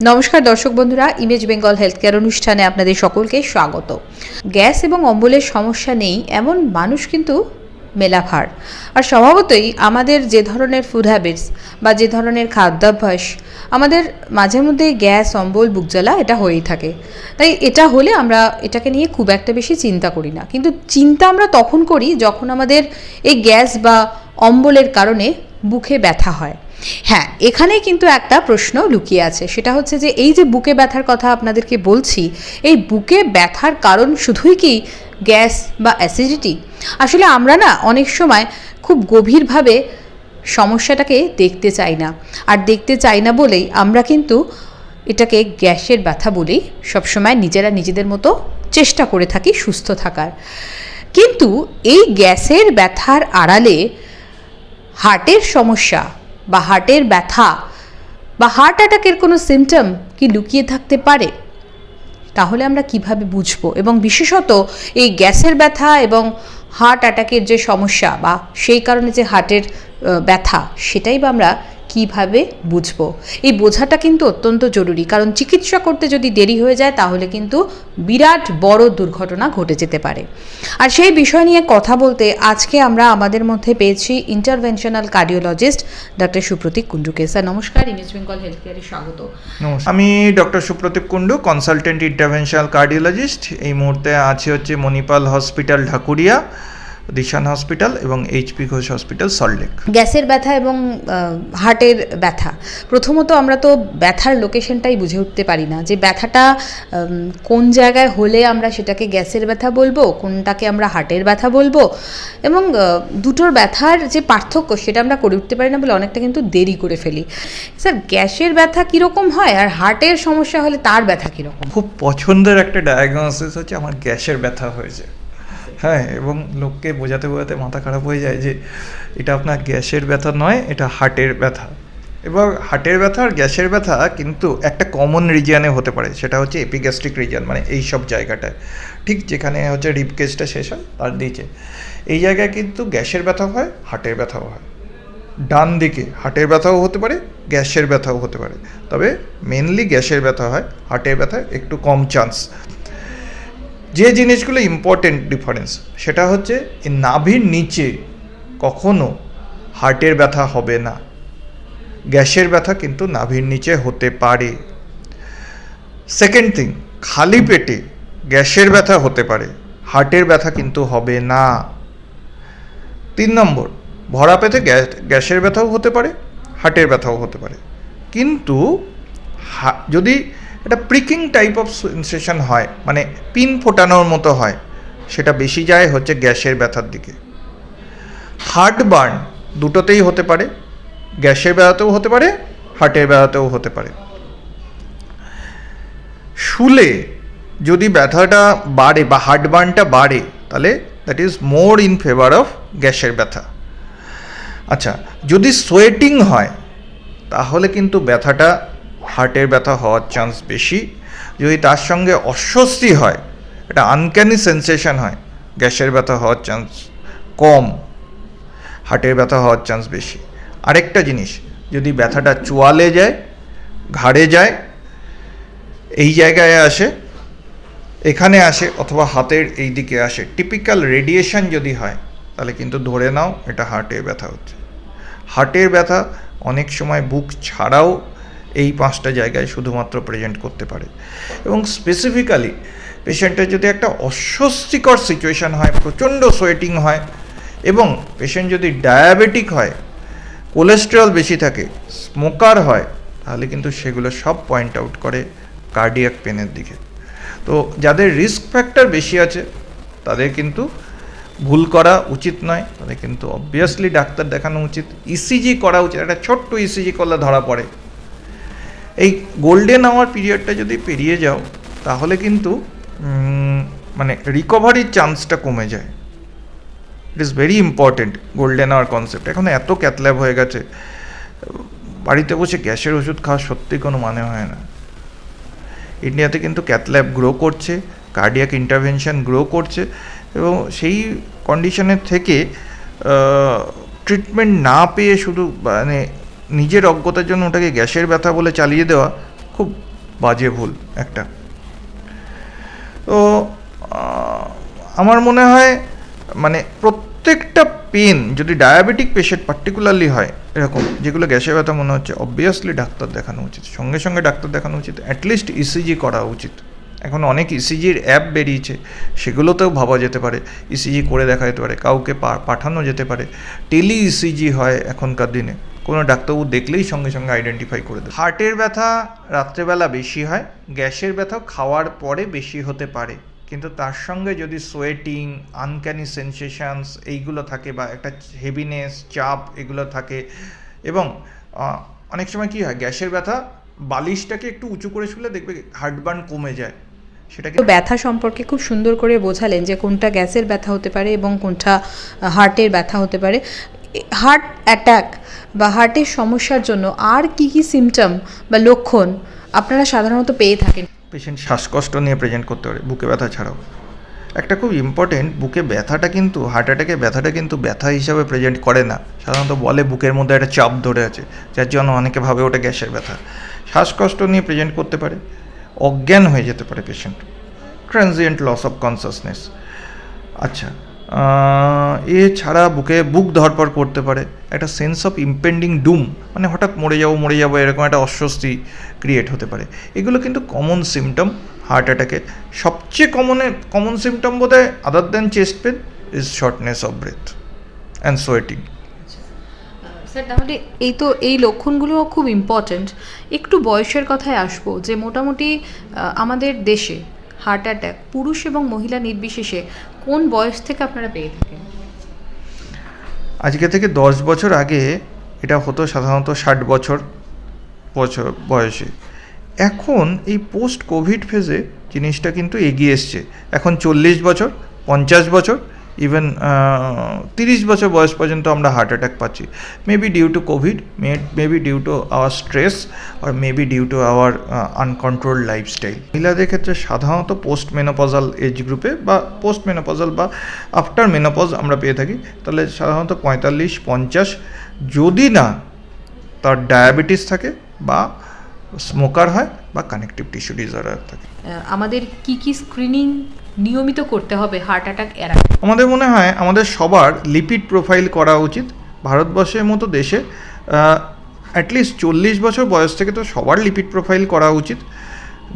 নমস্কার দর্শক বন্ধুরা ইমেজ বেঙ্গল হেলথ কেয়ার অনুষ্ঠানে আপনাদের সকলকে স্বাগত। গ্যাস এবং অম্বলের সমস্যা নেই, এমন মানুষ কিন্তু মেলাভার। আর স্বভাবতই আমাদের যে ধরনের ফুড হ্যাবিটস বা যে ধরনের খাদ্যাভ্যাস, আমাদের মাঝে মধ্যে গ্যাস, অম্বল, বুকজ্বালা এটা হয়েই থাকে। তাই এটা হলে আমরা এটাকে নিয়ে খুব একটা বেশি চিন্তা করি না। কিন্তু চিন্তা আমরা তখন করি যখন আমাদের এই গ্যাস বা অম্বলের কারণে বুকে ব্যথা হয়। হ্যাঁ এখানে কিন্তু একটা প্রশ্ন লুকিয়ে আছে। সেটা হচ্ছে যে, এই যে বুকে ব্যথার কথা আপনাদেরকে বলছি, এই বুকে ব্যথার কারণ শুধুই কি গ্যাস বা অ্যাসিডিটি? আসলে আমরা না অনেক সময় খুব গভীরভাবে সমস্যাটাকে দেখতে চাই না। আর দেখতে চাই না বলেই আমরা কিন্তু এটাকে গ্যাসের ব্যথা বলেই সবসময় নিজেরা নিজেদের মতো চেষ্টা করে থাকি সুস্থ থাকার। কিন্তু এই গ্যাসের ব্যথার আড়ালে হার্টের সমস্যা বা হার্টের ব্যথা বা হার্ট অ্যাটাকের কোনো সিমটম কি লুকিয়ে থাকতে পারে? তাহলে আমরা কীভাবে বুঝব? এবং বিশেষত এই গ্যাসের ব্যথা এবং হার্ট অ্যাটাকের যে সমস্যা বা সেই কারণে যে হার্টের ব্যথা, সেটাই বা আমরা কীভাবে বুঝব? এই বোঝাটা কিন্তু অত্যন্ত জরুরি। কারণ চিকিৎসা করতে যদি দেরি হয়ে যায়, তাহলে কিন্তু বিরাট বড় দুর্ঘটনা ঘটে যেতে পারে। আর সেই বিষয় নিয়ে কথা বলতে আজকে আমরা আমাদের মধ্যে পেয়েছি ইন্টারভেনশনাল কার্ডিওলজিস্ট ডক্টর সুপ্রতীক কুণ্ডুকে। স্যার, নমস্কার। ইমেজ বেঙ্গল হেলথ কেয়ারে স্বাগত আমি doctor Supradip Kundu consultant interventional cardiologist এই মুহূর্তে আছে হচ্ছে মণিপাল হসপিটাল ঢাকুরিয়া। দিশান হসপিটাল এবং এইচপি ঘোষ হসপিটাল সল্টলেক গ্যাসের ব্যথা এবং হার্টের ব্যথা। প্রথমত আমরা তো ব্যথার লোকেশনটাই বুঝে উঠতে পারি না যে ব্যথাটা কোন জায়গায় হলে আমরা সেটাকে গ্যাসের ব্যথা বলব কোনটাকে আমরা হার্টের ব্যথা বলব এবং দুটোর ব্যথার যে পার্থক্য সেটা আমরা করে উঠতে পারি না বলে অনেকটা কিন্তু দেরি করে ফেলি। স্যার গ্যাসের ব্যথা কীরকম হয় আর হার্টের সমস্যা হলে তার ব্যথা কীরকম? খুব পছন্দের একটা ডায়াগনোসিস হচ্ছে আমার গ্যাসের ব্যথা হয়েছে। হ্যাঁ এবং লোককে বোঝাতে বোঝাতে মাথা খারাপ হয়ে যায় যে এটা আপনার গ্যাসের ব্যথা নয়, এটা হার্টের ব্যথা। এবার হার্টের ব্যথা আর গ্যাসের ব্যথা কিন্তু একটা কমন রিজিয়ানে হতে পারে, সেটা হচ্ছে এপিগ্যাস্ট্রিক রিজিয়ান মানে এই সব জায়গাটায়। ঠিক যেখানে হচ্ছে রিপ শেষ হয়, তার নিচে। এই জায়গায় কিন্তু গ্যাসের ব্যথা হয়, হার্টের ব্যথাও হয়। ডান দিকে হার্টের ব্যথাও হতে পারে, গ্যাসের ব্যথাও হতে পারে। তবে মেনলি গ্যাসের ব্যথা হয়, হার্টের ব্যথা একটু কম চান্স যে জিনিসগুলো ইম্পর্টেন্ট ডিফারেন্স সেটা হচ্ছে এই নাভির নিচে কখনো হার্টের ব্যথা হবে না। গ্যাসের ব্যথা কিন্তু নাভির নিচে হতে পারে। সেকেন্ড থিং খালি পেটে গ্যাসের ব্যথা হতে পারে, হার্টের ব্যথা কিন্তু হবে না। তিন নম্বর, ভরা পেটে গ্যাস গ্যাসের ব্যথাও হতে পারে, হার্টের ব্যথাও হতে পারে। কিন্তু যদি এটা প্রিকিং টাইপ অফ সেন্সেশন হয় মানে পিন ফোটানোর মতো হয়। সেটা বেশি যায় হচ্ছে গ্যাসের ব্যথার দিকে। হার্ট বার্ন দুটোতেই হতে পারে, গ্যাসের ব্যথাতেও হতে পারে হার্টের ব্যথাতেও হতে পারে। শুলে যদি ব্যথাটা বাড়ে বা হার্ট বার্নটা বাড়ে, তাহলে that is more in favour of গ্যাসের ব্যথা। আচ্ছা যদি সোয়েটিং হয়, তাহলে কিন্তু ব্যথাটা হার্টের ব্যথা হওয়ার চান্স বেশি। যদি তার সঙ্গে অস্বস্তি হয় এটা আনক্যানি সেন্সেশন হয়, গ্যাসের ব্যথা হওয়ার চান্স কম, হার্টের ব্যথা হওয়ার চান্স বেশি। আরেকটা জিনিস, যদি ব্যথাটা চোয়ালে যায়, ঘাড়ে যায়, এই জায়গায় আসে, এখানে আসে অথবা হাতের এই দিকে আসে টিপিক্যাল রেডিয়েশন যদি হয়, তাহলে কিন্তু ধরে নাও এটা হার্টের ব্যথা হচ্ছে। হার্টের ব্যথা অনেক সময় বুক ছাড়াও এই পাঁচটা জায়গায় শুধুমাত্র প্রেজেন্ট করতে পারে। এবং স্পেসিফিক্যালি পেশেন্টের যদি একটা অস্বস্তিকর সিচুয়েশন হয়, প্রচণ্ড সোয়েটিং হয়, এবং পেশেন্ট যদি ডায়াবেটিক হয় কোলেস্টেরল বেশি থাকে স্মোকার হয়, তাহলে কিন্তু সেগুলো সব পয়েন্ট আউট করে কার্ডিয়াক পেনের দিকে। তো যাদের রিস্ক ফ্যাক্টর বেশি আছে, তাদের কিন্তু ভুল করা উচিত নয়, তাদের কিন্তু অবভিয়াসলি ডাক্তার দেখানো উচিত। ইসিজি করা উচিত, একটা ছোট্ট ইসিজি করলে ধরা পড়ে। এই গোল্ডেন আওয়ার পিরিয়ডটা যদি পেরিয়ে যাও, তাহলে কিন্তু মানে রিকভারির চান্সটা কমে যায়। It is very important golden hour concept এখন এত ক্যাতল্যাব হয়ে গেছে, বাড়িতে বসে গ্যাসের ওষুধ খাওয়া সত্যি কোনো মানে হয় না। ইন্ডিয়াতে কিন্তু ক্যাথল্যাব গ্রো করছে কার্ডিয়াক ইন্টারভেনশন গ্রো করছে, এবং সেই কন্ডিশনের থেকে ট্রিটমেন্ট না পেয়ে শুধু মানে নিজের অজ্ঞতার জন্য ওটাকে গ্যাসের ব্যথা বলে চালিয়ে দেওয়া খুব বাজে ভুল একটা। তো আমার মনে হয় মানে প্রত্যেকটা পেন যদি ডায়াবেটিক পেশেন্ট পার্টিকুলারলি হয়, এরকম, যেগুলো গ্যাসে ব্যথা মনে হচ্ছে অবভিয়াসলি ডাক্তার দেখানো উচিত। সঙ্গে সঙ্গে ডাক্তার দেখানো উচিত অ্যাটলিস্ট ইসিজি করা উচিত। এখন অনেক ইসিজির অ্যাপ বেরিয়েছে, সেগুলোতেও ভাবা যেতে পারে ইসিজি করে দেখা যেতে পারে, কাউকে পাঠানো যেতে পারে। টেলি ইসিজি হয় এখনকার দিনে। কোনো ডাক্তারবাবু দেখলেই সঙ্গে সঙ্গে আইডেন্টিফাই করে দেয় হার্টের ব্যথা রাত্রেবেলা বেশি হয়, গ্যাসের ব্যথাও খাওয়ার পরে বেশি হতে পারে। কিন্তু তার সঙ্গে যদি সোয়েটিং আনক্যানি সেন্সেশনস এইগুলো থাকে বা একটা হেভিনেস চাপ এগুলো থাকে এবং অনেক সময় কী হয়, গ্যাসের ব্যথা বালিশটাকে একটু উঁচু করে শুলে দেখবে হার্টবার্ন কমে যায়। সেটাকে ব্যথা সম্পর্কে খুব সুন্দর করে বোঝালেন যে কোনটা গ্যাসের ব্যথা হতে পারে এবং কোনটা হার্টের ব্যথা হতে পারে। হার্ট অ্যাটাক বা হার্টের সমস্যার জন্য আর কি কি সিমটম বা লক্ষণ আপনারা সাধারণত পেয়ে থাকেন? পেশেন্ট শ্বাসকষ্ট নিয়ে প্রেজেন্ট করতে পারে, বুকে ব্যথা ছাড়াও। একটা খুব ইম্পর্টেন্ট বুকে ব্যথাটা কিন্তু হার্ট অ্যাটাকে ব্যথাটা কিন্তু ব্যথা হিসাবে প্রেজেন্ট করে না। সাধারণত বলে বুকের মধ্যে একটা চাপ ধরে আছে, যার জন্য অনেকে ভাবে ওটা গ্যাসের ব্যথা। শ্বাসকষ্ট নিয়ে প্রেজেন্ট করতে পারে, অজ্ঞান হয়ে যেতে পারে patient transient loss of consciousness আচ্ছা এছাড়া বুকে বুক ধরপড় করতে পারে। একটা সেন্স অফ ইম্পেন্ডিং ডুম মানে হঠাৎ মরে যাব মরে যাব, এরকম একটা অস্বস্তি ক্রিয়েট হতে পারে। এগুলো কিন্তু কমন সিমটম হার্ট অ্যাটাকে সবচেয়ে কমনে কমন সিমটম বোধ হয় other than chest pain is shortness of breath and sweating তাহলে এই তো, এই লক্ষণগুলো খুব ইম্পর্ট্যান্ট একটু বয়সের কথায় আসব, যে মোটামুটি আমাদের দেশে হার্ট অ্যাটাক, পুরুষ এবং মহিলা নির্বিশেষে কোন বয়স থেকে আপনারা পেয়ে থাকেন? আজকে থেকে দশ বছর আগে এটা হতো সাধারণত ষাট বছর বছর বয়সে। এখন এই পোস্ট কোভিড ফেজে জিনিসটা কিন্তু এগিয়ে এসছে। এখন চল্লিশ বছর, পঞ্চাশ বছর ইভেন তিরিশ বছর বয়স পর্যন্ত আমরা হার্ট অ্যাটাক পাচ্ছি। Maybe due to covid maybe due to our stress R maybe due to our uncontrol lifestyle মহিলাদের ক্ষেত্রে সাধারণত পোস্ট মেনোপজাল এজ গ্রুপে বা পোস্ট মেনোপজাল বা আফটার মেনোপজ আমরা পেয়ে থাকি। তাহলে সাধারণত পঁয়তাল্লিশ, পঞ্চাশ, যদি না তার ডায়াবেটিস থাকে বা স্মোকার হয় বা কানেকটিভ টিস্যু ডিসঅর্ডার থাকে। আমাদের কি কি স্ক্রিনিং নিয়মিত করতে হবে হার্ট অ্যাটাক এড়াতে। আমাদের মনে হয় আমাদের সবার লিপিড প্রোফাইল করা উচিত। ভারতবর্ষের মতো দেশে অ্যাটলিস্ট চল্লিশ বছর বয়স থেকে তো সবার লিপিড প্রোফাইল করা উচিত।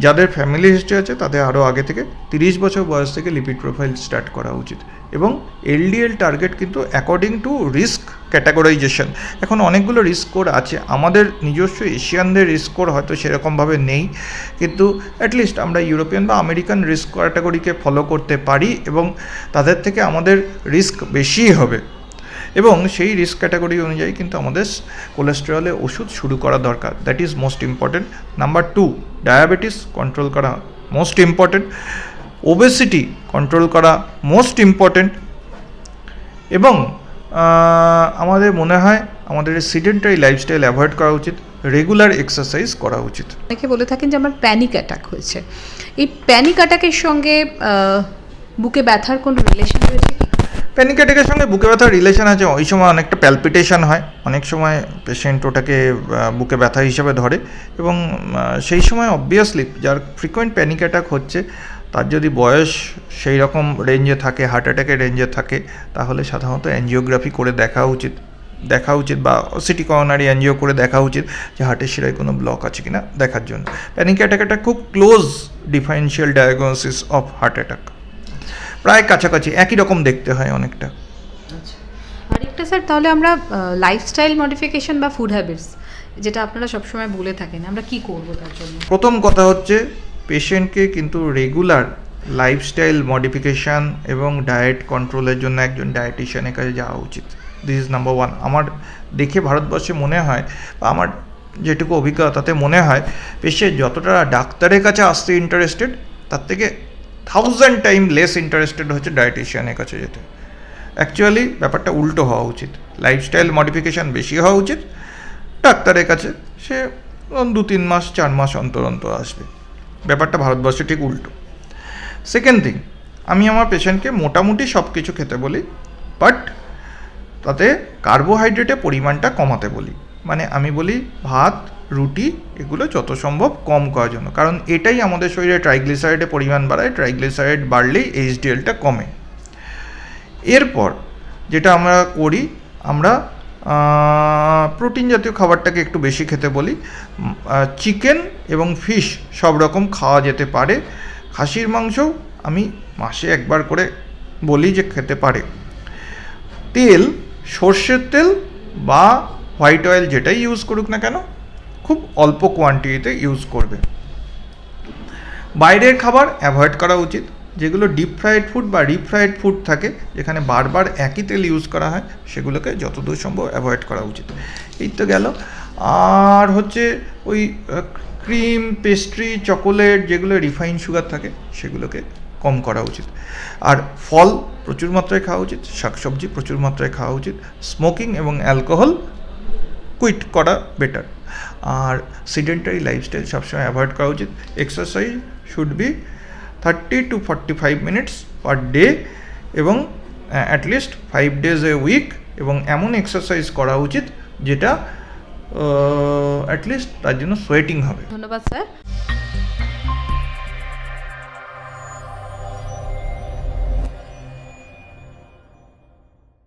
যাদের ফ্যামিলি হিস্ট্রি আছে, তাদের আরও আগে থেকে তিরিশ বছর বয়স থেকে লিপিড প্রোফাইল স্টার্ট করা উচিত। এবং এলডিএল টার্গেট কিন্তু অ্যাকর্ডিং টু রিস্ক ক্যাটাগরাইজেশন এখন অনেকগুলো রিস্ক কোড আছে। আমাদের নিজস্ব এশিয়ানদের রিস্ক কোড হয়তো সেরকমভাবে নেই, কিন্তু অ্যাটলিস্ট আমরা ইউরোপিয়ান বা আমেরিকান রিস্ক ক্যাটাগরিকে ফলো করতে পারি এবং তাদের থেকে আমাদের রিস্ক বেশিই হবে। এবং সেই রিস্ক ক্যাটাগরি অনুযায়ী কিন্তু আমাদের কোলেস্টেরলের ওষুধ শুরু করা দরকার। That is most important number two diabetes control করা মোস্ট ইম্পর্টেন্ট ওবেসিটি কন্ট্রোল করা মোস্ট ইম্পর্টেন্ট এবং আমাদের মনে হয় আমাদের সিডেন্টারি লাইফস্টাইল অ্যাভয়েড করা উচিত রেগুলার এক্সারসাইজ করা উচিত। অনেকে বলে থাকেন যে আমার প্যানিক অ্যাটাক হয়েছে। এই প্যানিক অ্যাটাকের সঙ্গে বুকে ব্যথার কোনো রিলেশন রয়েছে প্যানিক অ্যাটাকের সঙ্গে বুকে ব্যথার রিলেশন আছে ওই সময় অনেকটা প্যালপিটেশন হয়। অনেক সময় পেশেন্ট ওটাকে বুকে ব্যথা হিসেবে ধরে এবং সেই সময় অবভিয়াসলি যার ফ্রিকোয়েন্ট প্যানিক অ্যাটাক হচ্ছে তার যদি বয়স সেই রকম রেঞ্জে থাকে হার্ট অ্যাটাকের রেঞ্জে থাকে তাহলে সাধারণত অ্যাঞ্জিওগ্রাফি করে দেখা উচিত। দেখা উচিত বা সিটি কর্নারি এনজিও করে দেখা উচিত যে হার্টের শিরায় কোনো ব্লক আছে কিনা দেখার জন্য। প্যানিক অ্যাটাক একটা খুব close differential diagnosis of heart attack প্রায় কাছাকাছি একই রকম দেখতে হয় অনেকটা। আরেকটা স্যার তাহলে আমরা লাইফস্টাইল মডিফিকেশন বা ফুড হ্যাবিটস যেটা আপনারা সবসময় বলে থাকেন আমরা কি করব তার জন্য? প্রথম কথা হচ্ছে পেশেন্টকে কিন্তু রেগুলার লাইফস্টাইল মডিফিকেশান এবং ডায়েট কন্ট্রোলের জন্য একজন ডায়েটিশিয়ানের কাছে যাওয়া উচিত। দিস ইজ নাম্বার ওয়ান আমার দেখে ভারতবর্ষে মনে হয় বা আমার যেটুকু অভিজ্ঞতা তাতে মনে হয় পেশেন্ট যতটা ডাক্তারের কাছে আসতে ইন্টারেস্টেড তার থেকে থাউজেন্ড টাইম লেস ইন্টারেস্টেড হচ্ছে ডায়েটিশিয়ানের কাছে যেতে। অ্যাকচুয়ালি ব্যাপারটা উল্টো হওয়া উচিত। লাইফস্টাইল মডিফিকেশান বেশি হওয়া উচিত। ডাক্তারের কাছে সে দু তিন মাস, চার মাস অন্তর অন্তর আসবে। ব্যাপারটা ভারতবর্ষে ঠিক উল্টো। সেকেন্ড থিং আমি আমার পেশেন্টকে মোটামুটি সব কিছু খেতে বলি বাট তাতে কার্বোহাইড্রেটের পরিমাণটা কমাতে বলি। মানে আমি বলি ভাত, রুটি, এগুলো যত সম্ভব কম করার জন্য। কারণ এটাই আমাদের শরীরে ট্রাইগ্লিসারাইডের পরিমাণ বাড়ায় ট্রাইগ্লিসারাইড বাড়লেই এইচডিএলটা কমে। এরপর যেটা আমরা করি, আমরা প্রোটিন জাতীয় খাবারটাকে একটু বেশি খেতে বলি। চিকেন এবং ফিশ সব রকম খাওয়া যেতে পারে। খাসির মাংস আমি মাসে একবার করে বলি যে খেতে পারে। তেল, সর্ষের তেল বা হোয়াইট অয়েল যেটাই ইউজ করুক না কেন, খুব অল্প কোয়ান্টিটিতে ইউজ করবে। বাইরের খাবার অ্যাভয়েড করা উচিত। যেগুলো ডিপ ফ্রাইড ফুড বা রিপ ফুড থাকে, যেখানে বারবার একই তেল ইউজ করা হয়, সেগুলোকে যতদূর সম্ভব অ্যাভয়েড করা উচিত। এই তো গেল। আর হচ্ছে ওই ক্রিম পেস্ট্রি চকোলেট যেগুলো রিফাইন সুগার থাকে, সেগুলোকে কম করা উচিত। আর ফল প্রচুর মাত্রায় খাওয়া উচিত, শাকসবজি প্রচুর মাত্রায় খাওয়া উচিত স্মোকিং এবং অ্যালকোহল কুইট করা বেটার আর সিডেন্টারি লাইফস্টাইল সবসময় অ্যাভয়েড করা উচিত। Exercise should be thirty to forty five minutes per day এবং at least five days a week এবং এমন এক্সারসাইজ করা উচিত যেটা অ্যাটলিস্ট তার জন্য সোয়েটিং হবে। ধন্যবাদ স্যার